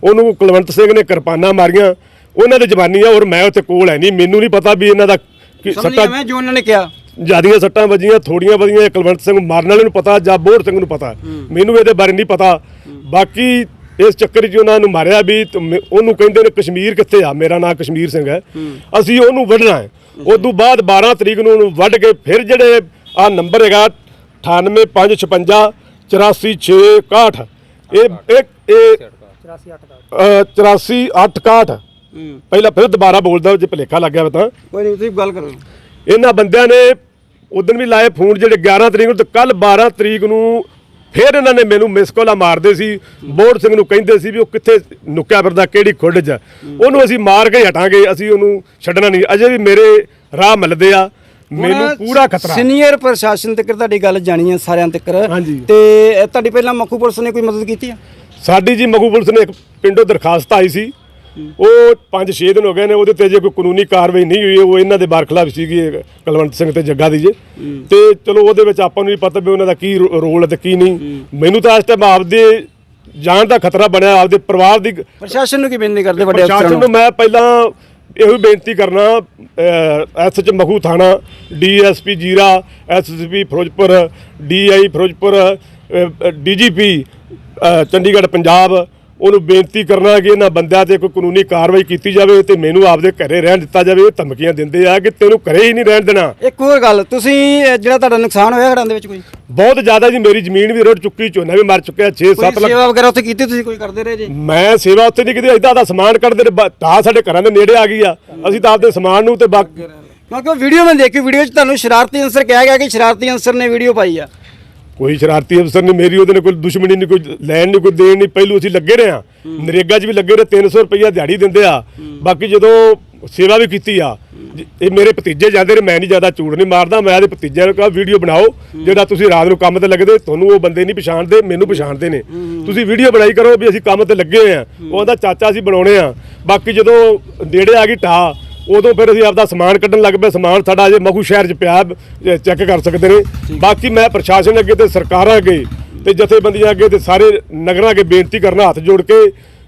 ਉਹਨੂੰ ਕੁਲਵੰਤ ਸਿੰਘ ਨੇ ਕਿਰਪਾਨਾਂ ਮਾਰੀਆਂ। ਉਹਨਾਂ ਦੇ ਜਵਾਨੀ ਆ ਔਰ ਮੈਂ ਉੱਥੇ ਕੋਲ ਹੈ ਨਹੀਂ। ਮੈਨੂੰ ਨਹੀਂ ਪਤਾ ਵੀ ਇਹਨਾਂ ਦਾ ਕੀ ਸੱਟਾਂ ਮੈਂ ਜੋ ਉਹਨਾਂ ਨੇ ਕਿਹਾ। ਜਿਆਦੀਆਂ ਸੱਟਾਂ ਵੱਜੀਆਂ ਥੋੜੀਆਂ ਵੱਜੀਆਂ ਇਹ ਕੁਲਵੰਤ ਸਿੰਘ ਮਾਰਨ ਵਾਲੇ ਨੂੰ ਪਤਾ ਜਾਂ ਬੋੜ ਸਿੰਘ ਨੂੰ ਪਤਾ। ਮੈਨੂੰ ਇਹਦੇ ਬਾਰੇ ਨਹੀਂ ਪਤਾ। ਬਾਕੀ ਇਸ ਚੱਕਰ 'ਚ ਉਹਨਾਂ ਨੂੰ ਮਾਰਿਆ ਵੀ ਤੇ ਮੈਂ- ਉਹਨੂੰ ਕਹਿੰਦੇ ਨੇ ਕਸ਼ਮੀਰ ਕਿੱਥੇ ਆ? ਮੇਰਾ ਨਾਮ ਕਸ਼ਮੀਰ ਸਿੰਘ ਹੈ। ਅਸੀਂ ਉਹਨੂੰ ਵੱਢਣਾ ਹੈ। ਉਦੋਂ ਬਾਅਦ 12 ਤਰੀਕ ਨੂੰ ਉਹਨੂੰ ਵੱਢ ਕੇ ਫਿਰ ਜਿਹੜੇ ਆ ਨੰਬਰ ਹੈਗਾ 98556 84661 ਇਹ ਇੱਕ ਇਹ 84861 ਪਹਿਲਾਂ ਫਿਰ ਦੁਬਾਰਾ ਬੋਲਦਾ ਜੇ ਭਲੇਖਾ ਲੱਗਿਆ ਤਾਂ। ਕੋਈ ਨਹੀਂ ਤੁਸੀਂ ਗੱਲ ਕਰੋ। ਇਹਨਾਂ ਬੰਦਿਆਂ ਨੇ ਉਦੋਂ ਵੀ ਲਾਏ ਫੋਨ ਜਿਹੜੇ 11 ਤਰੀਕ ਨੂੰ ਤੇ ਕੱਲ 12 ਤਰੀਕ ਨੂੰ ਫਿਰ ਇਹਨਾਂ ਨੇ ਮੈਨੂੰ ਮਿਸ ਕਾਲਾਂ ਮਾਰਦੇ ਸੀ। ਬੋੜ ਸਿੰਘ ਨੂੰ ਕਹਿੰਦੇ ਸੀ ਵੀ ਉਹ ਕਿੱਥੇ ਨੁੱਕਿਆ ਫਿਰਦਾ ਕਿਹੜੀ ਖੁੱਡ 'ਚ। ਉਹਨੂੰ ਅਸੀਂ ਮਾਰ ਕੇ ਹੀ ਹਟਾਂਗੇ ਅਸੀਂ ਉਹਨੂੰ ਛੱਡਣਾ ਨਹੀਂ। ਅਜੇ ਵੀ ਮੇਰੇ ਰਾਹ ਮਿਲਦੇ ਆ। ਮੈਨੂੰ ਪੂਰਾ ਖਤਰਾ। ਸੀਨੀਅਰ ਪ੍ਰਸ਼ਾਸਨ ਤੱਕ ਤੁਹਾਡੀ ਗੱਲ ਜਾਣੀ ਹੈ ਸਾਰਿਆਂ ਤੱਕ। ਤੇ ਤੁਹਾਡੀ ਪਹਿਲਾਂ ਮੱਖੂ ਪੁਲਿਸ ਨੇ ਕੋਈ ਮਦਦ ਕੀਤੀ ਆ? ਸਾਡੀ ਜੀ ਮਗੂ ਪੁਲਿਸ ਨੇ ਇੱਕ ਪਿੰਡੋਂ ਦਰਖਾਸਤ ਆਈ ਸੀ। ਉਹ 5-6 ਦਿਨ ਹੋ ਗਏ ਨੇ ਉਹਦੇ ਤੇ ਜੇ ਕੋਈ ਕਾਨੂੰਨੀ ਕਾਰਵਾਈ ਨਹੀਂ ਹੋਈ ਉਹ ਇਹਨਾਂ ਦੇ ਬਰਖਲਾਫ ਸੀਗੀ ਕੁਲਵੰਤ ਸਿੰਘ ਤੇ ਜੱਗਾ ਦੀ ਜੇ। ਤੇ ਚਲੋ ਉਹਦੇ ਵਿੱਚ ਆਪਾਂ ਨੂੰ ਨਹੀਂ ਪਤਾ ਵੀ ਉਹਨਾਂ ਦਾ ਕੀ ਰੋਲ ਹੈ ਤੇ ਕੀ ਨਹੀਂ। ਮੈਨੂੰ ਤਾਂ ਇਸ ਟਾਈਮ ਆਪਦੇ ਜਾਨ ਦਾ ਖਤਰਾ ਬਣਿਆ ਆਪਦੇ ਪਰਿਵਾਰ ਦੀ ਪ੍ਰਸ਼ਾਸਨ ਨੂੰ ਕੀ ਬੇਨਤੀ ਕਰਦੇ ਵੱਡੇ ਅਫਸਰਾਂ ਪ੍ਰਸ਼ਾਸਨ ਨੂੰ ਮੈਂ ਪਹਿਲਾਂ ਇਹੋ ਬੇਨਤੀ ਕਰਨਾ ਐਸਐਚ ਮਖੂ ਥਾਣਾ DSP Zira SSP Ferozepur DI Ferozepur DGP Chandigarh Punjab ਉਹਨੂੰ ਬੇਨਤੀ ਕਰਨਾ ਕਿ ਇਹਨਾਂ ਬੰਦਿਆਂ ਤੇ ਕੋਈ ਕਾਨੂੰਨੀ ਕਾਰਵਾਈ ਕੀਤੀ ਜਾਵੇ ਤੇ ਮੈਨੂੰ ਆਪਦੇ ਘਰੇ ਰਹਿਣ ਦਿੱਤਾ ਜਾਵੇ ਇਹ ਧਮਕੀਆਂ ਦਿੰਦੇ ਆ ਕਿ ਤੈਨੂੰ ਘਰੇ ਹੀ ਨਹੀਂ ਰਹਿਣ ਦੇਣਾ। ਇੱਕ ਹੋਰ ਗੱਲ ਤੁਸੀਂ ਜਿਹੜਾ ਤੁਹਾਡਾ ਨੁਕਸਾਨ ਹੋਇਆ ਹੜਾਂ ਦੇ ਵਿੱਚ ਕੋਈ? ਬਹੁਤ ਜ਼ਿਆਦਾ ਜੀ ਮੇਰੀ ਜ਼ਮੀਨ ਵੀ ਰੁੜ ਚੁੱਕੀ ਝੋਨਾ ਵੀ ਮਰ ਚੁੱਕਿਆ 6-7 ਕੋਈ ਲੱਖ ਸੇਵਾ ਵਗੈਰਾ ਉੱਥੇ ਕੀਤੀ ਤੁਸੀਂ ਕੋਈ ਕਰਦੇ ਰਹੇ ਜੀ? ਮੈਂ ਸੇਵਾ ਉੱਥੇ ਨਹੀਂ ਕਿਤੇ ਇਦਾਂ ਦਾ ਸਮਾਨ ਕੱਢਦੇ ਨੇ ਤਾਂ ਸਾਡੇ ਘਰਾਂ ਦੇ ਨੇੜੇ ਆ ਗਈ ਆ। ਅਸੀਂ ਤਾਂ ਆਪਦੇ ਸਮਾਨ ਨੂੰ ਤੇ ਬਾਕੀ ਕਿਉਂਕਿ ਵੀਡੀਓ ਮੈਂ ਦੇਖੀ ਵੀਡੀਓ 'ਚ ਤੁਹਾਨੂੰ ਸ਼ਰਾਰਤੀ ਅਨਸਰ ਕਿਹਾ ਗਿਆ ਕਿ ਸ਼ਰਾਰਤੀ ਅਨਸਰ ਨੇ ਵੀਡੀਓ ਪਾਈ ਆ। ਕੋਈ ਸ਼ਰਾਰਤੀ ਅਫਸਰ ਨੇ ਮੇਰੀ ਉਹਦੇ ਨਾਲ ਕੋਈ ਦੁਸ਼ਮਣੀ ਨਹੀਂ ਕੋਈ ਲੈਣ ਨਹੀਂ ਕੋਈ ਦੇਣ ਨਹੀਂ। ਪਹਿਲੂ ਅਸੀਂ ਲੱਗੇ ਰਹੇ ਆ ਨਰੇਗਾ 'ਚ ਵੀ ਲੱਗੇ ਰਹੇ 300 ਰੁਪਈਆ ਦਿਹਾੜੀ ਦਿੰਦੇ ਆ। ਬਾਕੀ ਜਦੋਂ ਸੇਵਾ ਵੀ ਕੀਤੀ ਆ ਇਹ ਮੇਰੇ ਭਤੀਜੇ ਜਾਂਦੇ ਨੇ ਮੈਂ ਨਹੀਂ ਜ਼ਿਆਦਾ ਝੂਠ ਨਹੀਂ ਮਾਰਦਾ ਮੈਂ ਇਹਦੇ ਭਤੀਜਿਆਂ ਨੂੰ ਕਹਾ ਵੀਡੀਓ ਬਣਾਓ ਜਿਹੜਾ ਤੁਸੀਂ ਰਾਤ ਨੂੰ ਕੰਮ ਤੇ ਲੱਗਦੇ ਤੁਹਾਨੂੰ ਉਹ ਬੰਦੇ ਨਹੀਂ ਪਛਾਣਦੇ ਮੈਨੂੰ ਪਛਾਣਦੇ ਨੇ। ਤੁਸੀਂ ਵੀਡੀਓ ਬਣਾਈ ਕਰੋ ਵੀ ਅਸੀਂ ਕੰਮ ਤੇ ਲੱਗੇ ਹੋਏ ਆ ਉਹ ਕਹਿੰਦਾ ਚਾਚਾ ਅਸੀਂ ਬਣਾਉਣੇ ਆ। ਬਾਕੀ ਜਦੋਂ ਨੇੜੇ ਆ ਗਈ ਟਾ ਉਦੋਂ ਫਿਰ ਅਸੀਂ ਆਪਦਾ ਸਮਾਨ ਕੱਢਣ ਲੱਗ ਪਏ। ਸਮਾਨ ਸਾਡਾ ਅਜੇ ਮਖੂ ਸ਼ਹਿਰ 'ਚ ਪਿਆ ਚੈੱਕ ਕਰ ਸਕਦੇ ਨੇ। ਬਾਕੀ ਮੈਂ ਪ੍ਰਸ਼ਾਸਨ ਅੱਗੇ ਤੇ ਸਰਕਾਰਾਂ ਅੱਗੇ ਤੇ ਜਥੇਬੰਦੀਆਂ ਅੱਗੇ ਤੇ ਸਾਰੇ ਨਗਰਾਂ ਅੱਗੇ ਬੇਨਤੀ ਕਰਨਾ, ਹੱਥ ਜੋੜ ਕੇ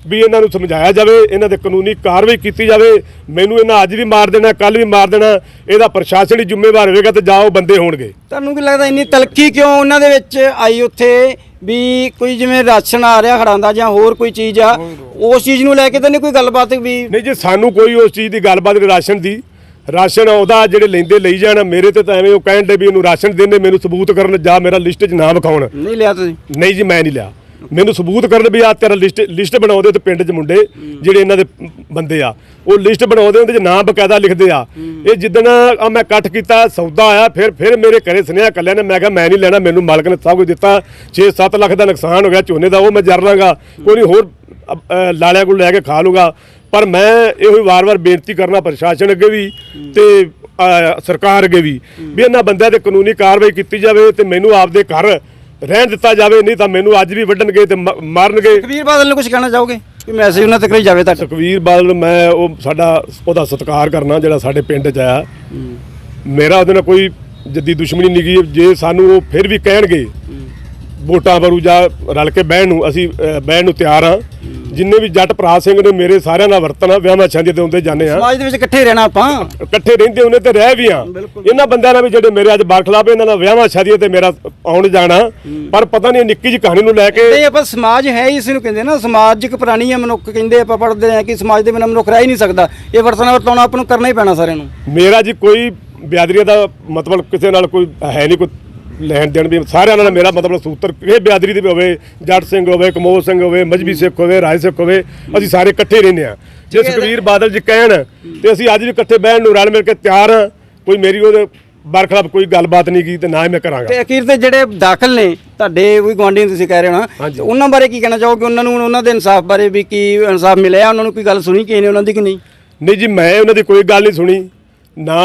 ਵੀ ਇਹਨਾਂ ਨੂੰ ਸਮਝਾਇਆ ਜਾਵੇ, ਇਹਨਾਂ ਦੇ ਕਾਨੂੰਨੀ ਕਾਰਵਾਈ ਕੀਤੀ ਜਾਵੇ। ਮੈਨੂੰ ਇਹਨਾਂ ਅੱਜ ਵੀ ਮਾਰ ਦੇਣਾ ਕੱਲ ਵੀ ਮਾਰ ਦੇਣਾ, ਇਹਦਾ ਪ੍ਰਸ਼ਾਸਨ ਹੀ ਜ਼ਿੰਮੇਵਾਰ ਹੋਵੇਗਾ ਤੇ ਜਾਓ ਬੰਦੇ ਹੋਣਗੇ। ਤੁਹਾਨੂੰ ਕੀ ਲੱਗਦਾ, ਇੰਨੀ ਤਲਕੀ ਕਿਉਂ ਉਹਨਾਂ ਦੇ ਵਿੱਚ ਆਈ ਉੱਥੇ? ਵੀ ਕੋਈ ਜਿਵੇਂ ਰਾਸ਼ਨ ਆ ਰਿਹਾ ਹੜਾਂ ਦਾ ਜਾਂ ਹੋਰ ਕੋਈ ਚੀਜ਼ ਆ ਉਸ ਚੀਜ਼ ਨੂੰ ਲੈ ਕੇ ਤਾਂ ਨਹੀਂ ਕੋਈ ਗੱਲਬਾਤ ਵੀ? ਨਹੀਂ ਜੀ ਸਾਨੂੰ ਕੋਈ ਉਸ ਚੀਜ਼ ਦੀ ਗੱਲਬਾਤ ਰਾਸ਼ਨ ਦੀ। ਰਾਸ਼ਨ ਆਉਂਦਾ ਜਿਹੜੇ ਲੈਂਦੇ ਲਈ ਜਾਣ ਮੇਰੇ ਤੇ ਤਾਂ ਐਵੇਂ ਉਹ ਕਹਿਣ ਦੇ ਵੀ ਇਹਨੂੰ ਰਾਸ਼ਨ ਦੇਣੇ ਮੈਨੂੰ ਸਬੂਤ ਕਰਨ ਜਾਂ ਮੇਰਾ ਲਿਸਟ 'ਚ ਨਾਮ ਵਿਖਾਉਣ। ਨਹੀਂ ਲਿਆ ਤੁਸੀਂ? ਨਹੀਂ ਜੀ ਮੈਂ ਨਹੀਂ ਲਿਆ। ਮੈਨੂੰ ਸਬੂਤ ਕਰਨ ਵੀ ਆ, ਤੇਰਾ ਲਿਸਟ ਲਿਸਟ ਬਣਾਉਂਦੇ ਤੇ ਪਿੰਡ 'ਚ ਮੁੰਡੇ ਜਿਹੜੇ ਇਹਨਾਂ ਦੇ ਬੰਦੇ ਆ। ਉਹ ਲਿਸਟ ਬਣਾਉਂਦੇ ਉਹਦੇ 'ਚ ਨਾਂ ਬਕਾਇਦਾ ਲਿਖਦੇ ਆ। ਇਹ ਜਿੱਦਣ ਆ ਮੈਂ ਇਕੱਠ ਕੀਤਾ, ਸੌਦਾ ਆਇਆ, ਫਿਰ ਫਿਰ ਮੇਰੇ ਘਰੇ ਸੁਨੇਹਾ ਕੱਲਿਆਂ ਨੇ, ਮੈਂ ਕਿਹਾ ਮੈਂ ਨਹੀਂ ਲੈਣਾ, ਮੈਨੂੰ ਮਾਲਕ ਨੇ ਸਭ ਕੁਝ ਦਿੱਤਾ। 6-7 ਲੱਖ ਦਾ ਨੁਕਸਾਨ ਹੋ ਗਿਆ, ਝੋਨੇ ਦਾ ਉਹ ਮੈਂ ਜਰ ਲਾਂਗਾ। ਕੋਈ ਨਹੀਂ ਹੋਰ ਲਾਲਿਆਂ ਕੋਲ ਲੈ ਕੇ ਖਾ ਲੂਗਾ। ਪਰ ਮੈਂ ਇਹੋ ਹੀ ਵਾਰ-ਵਾਰ ਬੇਨਤੀ ਕਰਨਾ ਪ੍ਰਸ਼ਾਸਨ ਅੱਗੇ ਵੀ ਤੇ ਸਰਕਾਰ ਅੱਗੇ ਵੀ ਵੀ ਇਹਨਾਂ ਬੰਦਿਆਂ ਤੇ ਕਾਨੂੰਨੀ ਕਾਰਵਾਈ ਕੀਤੀ ਜਾਵੇ ਤੇ ਮੈਨੂੰ ਆਪਦੇ ਘਰ ਰਹਿਣ ਦਿੱਤਾ ਜਾਵੇ ਨਹੀਂ ਤਾਂ ਮੈਨੂੰ ਅੱਜ ਵੀ ਵੱਢਣਗੇ ਤੇ ਮ- ਮਾਰਨਗੇ। ਕਬੀਰ ਬਾਦਲ ਨੂੰ ਕੁਝ ਕਹਿਣਾ ਚਾਹੋਗੇ? ਕਿ ਮੈਸੇਜ ਉਹਨਾਂ ਤੱਕ ਹੀ ਜਾਵੇ ਤੁਹਾਡਾ? ਸੁਖਵੀਰ ਬਾਦਲ ਨੂੰ ਮੈਂ ਉਹ ਸਾਡਾ ਉਹਦਾ ਸਤਿਕਾਰ ਕਰਨਾ ਜਿਹੜਾ ਸਾਡੇ ਪਿੰਡ 'ਚ ਆਇਆ। ਮੇਰਾ ਉਹਦੇ ਨਾਲ ਕੋਈ ਜੱਦੀ ਦੁਸ਼ਮਣੀ ਨਹੀਂ ਗਈ ਜੇ ਸਾਨੂੰ ਉਹ ਫਿਰ ਵੀ ਕਹਿਣਗੇ ਵੋਟਾਂ ਵਰੂ ਜਾਂ ਰਲ ਕੇ ਬਹਿਣ ਨੂੰ ਅਸੀਂ ਅ, ਬਹਿਣ ਨੂੰ ਤਿਆਰ ਆ ਜਿੰਨੇ ਵੀ ਜੱਟ ਭਰਾ ਸਿੰਘ ਨੇ ਮੇਰੇ ਸਾਰਿਆਂ ਨਾਲ ਵਰਤਣਾ ਵਿਆਹਾਂ ਛਾਂਜੇ ਤੇ ਹੁੰਦੇ ਜਾਂਦੇ ਆ। ਸਮਾਜ ਦੇ ਵਿੱਚ ਇਕੱਠੇ ਰਹਿਣਾ ਆਪਾਂ। ਇਕੱਠੇ ਰਹਿੰਦੇ ਉਹਨੇ ਤੇ ਰਹਿ ਵੀ ਆ। ਇਹਨਾਂ ਬੰਦਿਆਂ ਨਾਲ ਵੀ ਜਿਹੜੇ ਮੇਰੇ ਅੱਜ ਬਰਖਲਾਫ ਇਹਨਾਂ ਨਾਲ ਵਿਆਹਾਂ ਸ਼ਾਦੀਆਂ ਤੇ ਮੇਰਾ ਆਉਣ ਜਾਣਾ। ਪਰ ਪਤਾ ਨਹੀਂ ਨਿੱਕੀ ਜਿਹੀ ਕਹਾਣੀ ਨੂੰ ਲੈ ਕੇ ਤੇ ਆਪਾਂ ਸਮਾਜ ਹੈ ਇਸ ਨੂੰ ਕਹਿੰਦੇ ਨਾ ਸਮਾਜਿਕ ਪ੍ਰਾਣੀ ਹੈ ਮਨੁੱਖ ਕਹਿੰਦੇ ਆਪਾਂ ਪੜ੍ਹਦੇ ਆ ਕਿ ਸਮਾਜ ਦੇ ਬਿਨਾਂ ਮਨੁੱਖ ਰਹਿ ਹੀ ਨਹੀਂ ਸਕਦਾ। ਇਹ ਵਰਤਣਾ ਵਰਤਾਉਣਾ ਆਪਾਂ ਨੂੰ ਕਰਨਾ ਹੀ ਪੈਣਾ ਸਾਰਿਆਂ ਨੂੰ। ਮੇਰਾ ਜੀ ਕੋਈ ਬਿਆਦਰੀ ਦਾ ਮਤਲਬ ਕਿਸੇ ਨਾਲ ਕੋਈ ਹੈ ਨਹੀਂ ਕੋਈ ਲੈਣ ਦੇਣ ਵੀ ਸਾਰਿਆਂ ਨਾਲ ਮੇਰਾ ਮਤਲਬ ਸੂਤਰ ਕਿਸੇ ਬਿਆਦਰੀ ਦੇ ਵੀ ਹੋਵੇ ਜੱਟ ਸਿੰਘ ਹੋਵੇ ਕਮੋਦ ਸਿੰਘ ਹੋਵੇ ਮਜਬੀ ਸਿੱਖ ਹੋਵੇ ਰਾਜ ਸਿੱਖ ਹੋਵੇ ਅਸੀਂ ਸਾਰੇ ਇਕੱਠੇ ਰਹਿੰਦੇ ਆ ਜੇ ਸੁਖਵੀਰ ਬਾਦਲ ਜੀ ਕਹਿਣ ਤੇ ਅਸੀਂ ਅੱਜ ਵੀ ਇਕੱਠੇ ਬਹਿਣ ਨੂੰ ਰਲ ਮਿਲ ਕੇ ਤਿਆਰ ਆ ਕੋਈ ਮੇਰੀ ਉਹਦੇ ਬਰਖਲਾਫ ਕੋਈ ਗੱਲਬਾਤ ਨਹੀਂ ਕੀ ਤੇ ਨਾ ਹੀ ਮੈਂ ਕਰਾਂਗਾ। ਤੇ ਅਖੀਰ ਤੇ ਜਿਹੜੇ ਦਾਖਲ ਨੇ ਤੁਹਾਡੇ ਵੀ ਗੁਆਂਢੀ ਤੁਸੀਂ ਕਹਿ ਰਹੇ ਹੋ ਨਾ ਉਹਨਾਂ ਬਾਰੇ ਕੀ ਕਹਿਣਾ ਚਾਹੋਗੇ? ਉਹਨਾਂ ਨੂੰ ਉਹਨਾਂ ਦੇ ਇਨਸਾਫ ਬਾਰੇ ਵੀ ਕੀ ਇਨਸਾਫ ਮਿਲਿਆ? ਉਹਨਾਂ ਨੂੰ ਕੋਈ ਗੱਲ ਸੁਣੀ ਕਿ ਨੇ ਉਹਨਾਂ ਦੀ ਕਿ ਨਹੀਂ? ਨਹੀਂ ਜੀ ਮੈਂ ਉਹਨਾਂ ਦੀ ਕੋਈ ਗੱਲ ਨਹੀਂ ਸੁਣੀ ਨਾ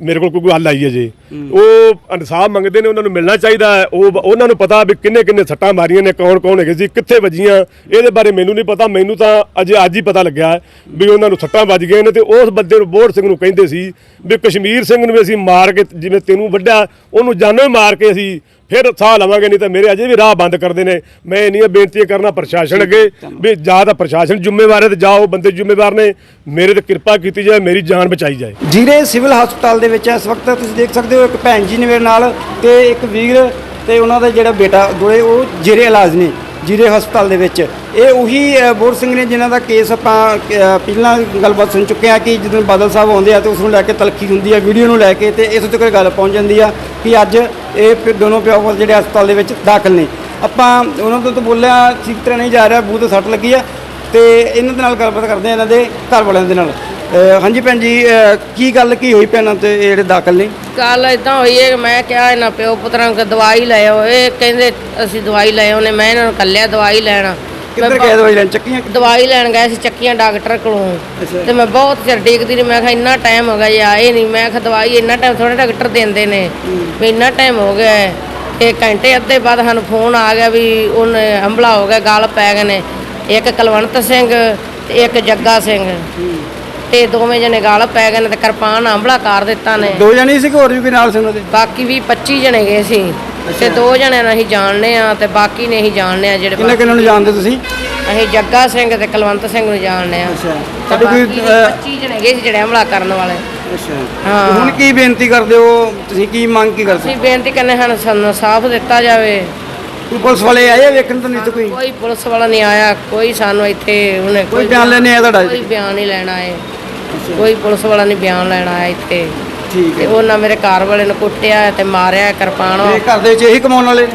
ਮੇਰੇ ਕੋਲ ਕੋਈ ਗੱਲ ਆਈ ਹੈ ਜੀ। ਉਹ ਇਨਸਾਫ ਮੰਗਦੇ ਨੇ, ਉਹਨਾਂ ਨੂੰ ਮਿਲਣਾ ਚਾਹੀਦਾ ਹੈ। ਉਹ ਉਹਨਾਂ ਨੂੰ ਪਤਾ ਵੀ ਕਿੰਨੇ ਕਿੰਨੇ ਸੱਟਾਂ ਮਾਰੀਆਂ ਨੇ, ਕੌਣ ਕੌਣ ਹੈਗੇ ਸੀ, ਕਿੱਥੇ ਵੱਜੀਆਂ। ਇਹਦੇ ਬਾਰੇ ਮੈਨੂੰ ਨਹੀਂ ਪਤਾ, ਮੈਨੂੰ ਤਾਂ ਅਜੇ ਅੱਜ ਹੀ ਪਤਾ ਲੱਗਿਆ ਵੀ ਉਹਨਾਂ ਨੂੰ ਸੱਟਾਂ ਵੱਜ ਗਈਆਂ ਨੇ ਤੇ ਉਸ ਬੰਦੇ ਨੂੰ ਬੋੜ ਸਿੰਘ ਨੂੰ ਕਹਿੰਦੇ ਸੀ ਵੀ ਕਸ਼ਮੀਰ ਸਿੰਘ ਨੂੰ ਵੀ ਅਸੀਂ ਮਾਰ ਕੇ, ਜਿਵੇਂ ਤੈਨੂੰ ਵੱਢਿਆ, ਉਹਨੂੰ ਜਾਨੋਂ ਮਾਰ ਕੇ ਅਸੀਂ ਫਿਰ ਸਾਹ ਲਵਾਂਗੇ, ਨਹੀਂ ਤਾਂ ਮੇਰੇ ਅਜੇ ਵੀ ਰਾਹ ਬੰਦ ਕਰਦੇ ਨੇ। ਮੈਂ ਇੰਨੀਆਂ ਬੇਨਤੀਆਂ ਕਰਨਾ ਪ੍ਰਸ਼ਾਸਨ ਅੱਗੇ ਵੀ ਜਾਂ ਤਾਂ ਪ੍ਰਸ਼ਾਸਨ ਜ਼ਿੰਮੇਵਾਰ ਹੈ ਤੇ ਉਹ ਬੰਦੇ ਜ਼ਿੰਮੇਵਾਰ ਨੇ। ਮੇਰੇ ਤੇ ਕਿਰਪਾ ਕੀਤੀ ਜਾਏ, ਮੇਰੀ ਜਾਨ ਬਚਾਈ ਜਾਏ। ਜੀਰੇ ਸਿਵਲ ਹਸਪਤਾਲ ਦੇ ਵਿੱਚ ਇਸ ਵਕਤ ਤੁਸੀਂ ਦੇਖ ਸਕਦੇ ਹੋ ਇੱਕ ਭੈਣ ਜੀ ਨੇ ਮੇਰੇ ਨਾਲ ਤੇ ਇੱਕ ਵੀਰ ਤੇ ਉਹਨਾਂ ਦਾ ਜਿਹੜਾ ਬੇਟਾ ਦੋਏ ਉਹ ਜੀਰੇ ਇਲਾਜ ਨੇ, ਜੀਰੇ ਹਸਪਤਾਲ ਦੇ ਵਿੱਚ। ਇਹ ਉਹੀ ਬੋਰ ਸਿੰਘ ਨੇ ਜਿਨ੍ਹਾਂ ਦਾ ਕੇਸ ਆਪਾਂ ਪਹਿਲਾਂ ਗੱਲਬਾਤ ਸੁਣ ਚੁੱਕੇ ਆ ਕਿ ਜਦੋਂ ਬਾਦਲ ਸਾਹਿਬ ਆਉਂਦੇ ਆ ਤੇ ਉਸ ਨੂੰ ਲੈ ਕੇ ਤਲਖੀ ਹੁੰਦੀ ਆ, ਵੀਡੀਓ ਨੂੰ ਲੈ ਕੇ ਤੇ ਇਸ ਤੱਕ ਗੱਲ ਪਹੁੰਚ ਜਾਂਦੀ ਆ ਕਿ ਅੱਜ ਇਹ ਦੋਨੋਂ ਪਿਓ ਪੁੱਤ ਜਿਹੜੇ ਹਸਪਤਾਲ ਦੇ ਵਿੱਚ ਦਾਖਲ ਨੇ। ਆਪਾਂ ਉਹਨਾਂ ਤੋਂ ਤਾਂ ਬੋਲਿਆ ਠੀਕ ਤਰ੍ਹਾਂ ਨਹੀਂ ਜਾ ਰਿਹਾ ਬੂਤ ਸੱਟ ਲੱਗੀ ਆ ਤੇ ਇਹਨਾਂ ਦੇ ਨਾਲ ਗੱਲਬਾਤ ਕਰਦੇ ਆ, ਇਹਨਾਂ ਦੇ ਘਰ ਵਾਲਿਆਂ ਦੇ ਨਾਲ। ਅਹ ਹਾਂਜੀ ਭੈਣ ਜੀ ਅਹ ਕੀ ਗੱਲ ਕੀ ਹੋਈ ਭੈਣਾਂ ਤੇ ਇਹ ਜਿਹੜੇ ਦਾਖਲ ਨੇ? ਗੱਲ ਇਦਾਂ ਹੋਈ ਹੈ ਕਿ ਮੈਂ ਕਿਹਾ ਇਹਨਾਂ ਪਿਓ ਪੁੱਤਰਾਂ ਕੋ ਦਵਾਈ ਲੈ ਆਓ। ਇਹ ਕਹਿੰਦੇ ਅਸੀਂ ਦਵਾਈ ਲੈ ਆਉਨੇ ਮੈਂ ਇਹਨਾਂ ਨੂੰ ਕੱਲਿਆ ਦਵਾਈ ਲੈਣਾ। ਕਿੱਧਰ ਗਏ ਦਵਾਈ ਲੈਣ? ਚੱਕੀਆਂ ਦਵਾਈ ਲੈਣ ਗਏ ਸੀ ਚੱਕੀਆਂ ਡਾਕਟਰ ਕੋਲੋਂ। ਤੇ ਮੈਂ ਬਹੁਤ ਚਿਰ ਡੇਕਦੀ ਰਹੀ ਮੈਂ ਕਿਹਾ ਇੰਨਾ ਟਾਈਮ ਹੋ ਗਿਆ ਜੀ ਆਏ ਨਹੀਂ। ਮੈਂ ਕਿਹਾ ਦਵਾਈ ਇੰਨਾ ਟਾਈਮ ਥੋੜਾ ਡਾਕਟਰ ਦਿੰਦੇ ਨੇ। ਵੀ ਇੰਨਾ ਟਾਈਮ ਹੋ ਗਿਆ ਹੈ। ਤੇ ਘੰਟੇ ਅੱਧੇ ਬਾਅਦ ਸਾਨੂੰ ਫੋਨ ਆ ਗਿਆ ਵੀ ਉਹਨੇ ਹਮਲਾ ਹੋ ਗਿਆ ਗਲ ਪੈ ਗਏ ਨੇ। ਇੱਕ ਕੁਲਵੰਤ ਸਿੰਘ ਤੇ ਇੱਕ ਜੱਗਾ ਸਿੰਘ। ਤੇ ਦੋਵੇਂ ਜਣੇ ਗਲ ਪੈ ਗਏ ਨੇ ਤੇ ਕਿਰਪਾਨ ਹਮਲਾ ਕਰ ਦਿੱਤਾ ਨੇ। ਦੋ ਜਣੇ ਸੀ ਕਿ ਹੋਰ ਵੀ ਕੋਈ ਨਾਲ ਸੀ ਉਹਨਾਂ ਦੇ? ਬਾਕੀ ਵੀ 25 ਜਣੇ ਗਏ ਸੀ। ਤੇ ਦੋ ਜਣਿਆਂ ਨੂੰ ਅਸੀਂ ਜਾਣਦੇ ਆ ਤੇ ਬਾਕੀ ਨੇ ਅਸੀਂ ਜਾਣਦੇ ਆ ਜਿਹੜੇ ਕਿੰਨੇ ਕਿੰਨੇ ਨੂੰ ਜਾਣਦੇ ਤੁਸੀਂ? ਅਸੀਂ ਜੱਗਾ ਸਿੰਘ ਤੇ ਕੁਲਵੰਤ ਸਿੰਘ ਨੂੰ ਜਾਣਦੇ ਆ ਅੱਛਾ। ਤੁਹਾਡੇ ਕੋਈ ਬਾਕੀ ਅਹ, 25 ਜਣੇ ਗਏ ਸੀ ਜਿਹੜੇ ਹਮਲਾ ਕਰਨ ਵਾਲੇ। ਅੱਛਾ। ਹਾਂ। ਹੁਣ ਕੀ ਬੇਨਤੀ ਕਰਦੇ ਹੋ? ਤੁਸੀਂ ਕੀ ਮੰਗ ਕੀ ਕਰਦੇ? ਅਸੀਂ ਬੇਨਤੀ ਕਰਨੇ ਹਨ ਸਾਨੂੰ ਸਾਫ਼ ਦਿੱਤਾ ਜਾਵੇ। ਕੋਈ ਪੁਲਿਸ ਵਾਲੇ ਆਏ ਆ ਵੇਖਣ ਤੋਂ ਨਹੀਂ ਤਾਂ ਕੋਈ? ਕੋਈ ਪੁਲਿਸ ਵਾਲਾ ਨਹੀਂ ਆਇਆ ਕੋਈ ਸਾਨੂੰ ਇੱਥੇ ਉਹਨੇ ਕੋਈ ਬਿਆਨ ਲੈਣੇ ਆ ਤੁਹਾਡਾ? ਕੋਈ ਬਿਆਨ ਨਹੀਂ ਲੈਣਾ ਹੈ ਕੋਈ ਪੁਲਿਸ ਵਾਲਾ ਨਹੀਂ ਬਿਆਨ ਲੈਣਾ ਆਇਆ ਇੱਥੇ। ਠੀਕ ਹੈ। ਉਹਨਾਂ ਮੇਰੇ ਘਰ ਵਾਲੇ ਨੂੰ ਕੁੱਟਿਆ ਤੇ ਮਾਰਿਆ ਕਿਰਪਾਨ। ਤੇ ਘਰ ਦੇ ਵਿੱਚ ਇਹੀ ਕਮਾਉਣ ਵਾਲੇ ਨੇ?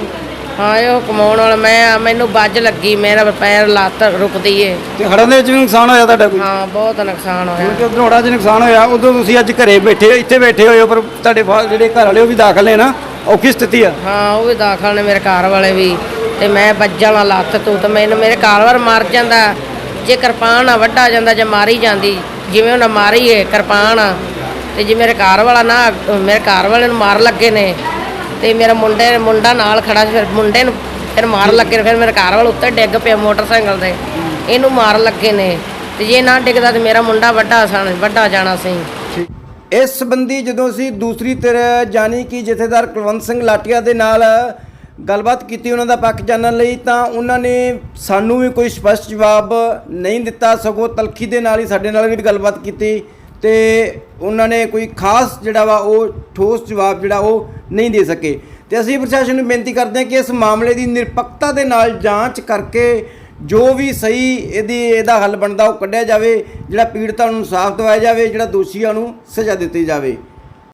ਹਾਂ ਇਹ ਕਮਾਉਣ ਵਾਲਾ। ਮੈਂ ਮੈਨੂੰ ਵੱਜ ਲੱਗੀ ਮੇਰਾ ਪੈਰ ਲੱਤ ਰੁਕਦੀ ਏ। ਤੇ ਹੜਾਂ ਦੇ ਵਿੱਚ ਵੀ ਨੁਕਸਾਨ ਹੋਇਆ ਤੁਹਾਡਾ ਕੋਈ? ਹਾਂ ਬਹੁਤ ਨੁਕਸਾਨ ਹੋਇਆ। ਕਿਉਂਕਿ ਉਧਰੋਂ ਹੜਾਂ 'ਚ ਨੁਕਸਾਨ ਹੋਇਆ ਉਦੋਂ ਤੁਸੀਂ ਅੱਜ ਘਰੇ ਬੈਠੇ ਇੱਥੇ ਬੈਠੇ ਹੋਏ ਹੋ ਪਰ ਤੁਹਾਡੇ ਜਿਹੜੇ ਘਰ ਵਾਲੇ ਉਹ ਵੀ ਦਾਖਲ ਨੇ ਨਾ। ਔਖੀ ਸਥਿਤੀ ਆ? ਹਾਂ, ਉਹ ਵੀ ਦਾਖਲ ਨੇ ਮੇਰੇ ਘਰ ਵਾਲੇ ਵੀ। ਤੇ ਮੈਂ ਵੱਜਣ ਵਾਲਾ ਲੱਤ ਤੋਂ ਤੇ ਮੈਨੂੰ ਮੇਰੇ ਘਰ ਵਾਰ ਮਰ ਜਾਂਦਾ। ਜੇ ਕਿਰਪਾਨ ਆ ਵੱਡਾ ਜਾਂਦਾ, ਜੇ ਮਾਰੀ ਜਾਂਦੀ, ਜਿਵੇਂ ਉਹਨਾਂ ਮਾਰੀ ਏ ਕਿਰਪਾਨ ਆ। ਤੇ ਜੇ ਮੇਰੇ ਘਰ ਵਾਲਾ ਨਾ, ਮੇਰੇ ਘਰ ਵਾਲੇ ਨੂੰ ਮਾਰ ਲੱਗੇ ਨੇ, ਤੇ ਮੇਰਾ ਮੁੰਡੇ ਮੁੰਡਾ ਨਾਲ ਖੜਾ ਸੀ, ਫਿਰ ਮੁੰਡੇ ਨੂੰ ਫਿਰ ਮਾਰ ਲੱਗੇ ਨੇ, ਫਿਰ ਮੇਰੇ ਘਰ ਵਾਲਾ ਉੱਤੇ ਡਿੱਗ ਪਿਆ ਮੋਟਰਸਾਈਕਲ ਤੇ। ਇਹਨੂੰ ਮਾਰ ਲੱਗੇ ਨੇ। ਤੇ ਜੇ ਨਾ ਡਿੱਗਦਾ ਤੇ ਮੇਰਾ ਮੁੰਡਾ ਵੱਡਾ ਸਣ ਵੱਡਾ ਜਾਣਾ ਸੀ। ਇਸ ਸੰਬੰਧੀ ਜਦੋਂ ਅਸੀਂ ਦੂਸਰੀ ਧਿਰ ਜਾਨੀ ਕਿ ਜਥੇਦਾਰ ਕੁਲਵੰਤ ਸਿੰਘ ਲਾਟੀਆ ਦੇ ਨਾਲ ਗੱਲਬਾਤ ਕੀਤੀ ਉਹਨਾਂ ਦਾ ਪੱਖ ਜਾਣਨ ਲਈ, ਤਾਂ ਉਹਨਾਂ ਨੇ ਸਾਨੂੰ ਵੀ ਕੋਈ ਸਪਸ਼ਟ ਜਵਾਬ ਨਹੀਂ ਦਿੱਤਾ। ਸਗੋਂ ਤਲਖੀ ਦੇ ਨਾਲ ਹੀ ਸਾਡੇ ਨਾਲ ਵੀ ਗੱਲਬਾਤ ਕੀਤੀ ਤੇ ਉਹਨਾਂ ਨੇ ਕੋਈ ਖਾਸ ਜਿਹੜਾ ਵਾ ਉਹ ਠੋਸ ਜਵਾਬ ਜਿਹੜਾ ਉਹ ਨਹੀਂ ਦੇ ਸਕੇ। ਤੇ ਅਸੀਂ ਪ੍ਰਸ਼ਾਸਨ ਨੂੰ ਬੇਨਤੀ ਕਰਦੇ ਹਾਂ ਕਿ ਇਸ ਮਾਮਲੇ ਦੀ ਨਿਰਪੱਖਤਾ ਦੇ ਨਾਲ ਜਾਂਚ ਕਰਕੇ ਜੋ ਵੀ ਸਹੀ ਇਹਦੀ, ਇਹਦਾ ਹੱਲ ਬਣਦਾ ਉਹ ਕੱਢਿਆ ਜਾਵੇ, ਜਿਹੜਾ ਪੀੜਤਾਂ ਨੂੰ ਇਨਸਾਫ ਦਿਵਾਇਆ ਜਾਵੇ, ਜਿਹੜਾ ਦੋਸ਼ੀਆਂ ਨੂੰ ਸਜ਼ਾ ਦਿੱਤੀ ਜਾਵੇ।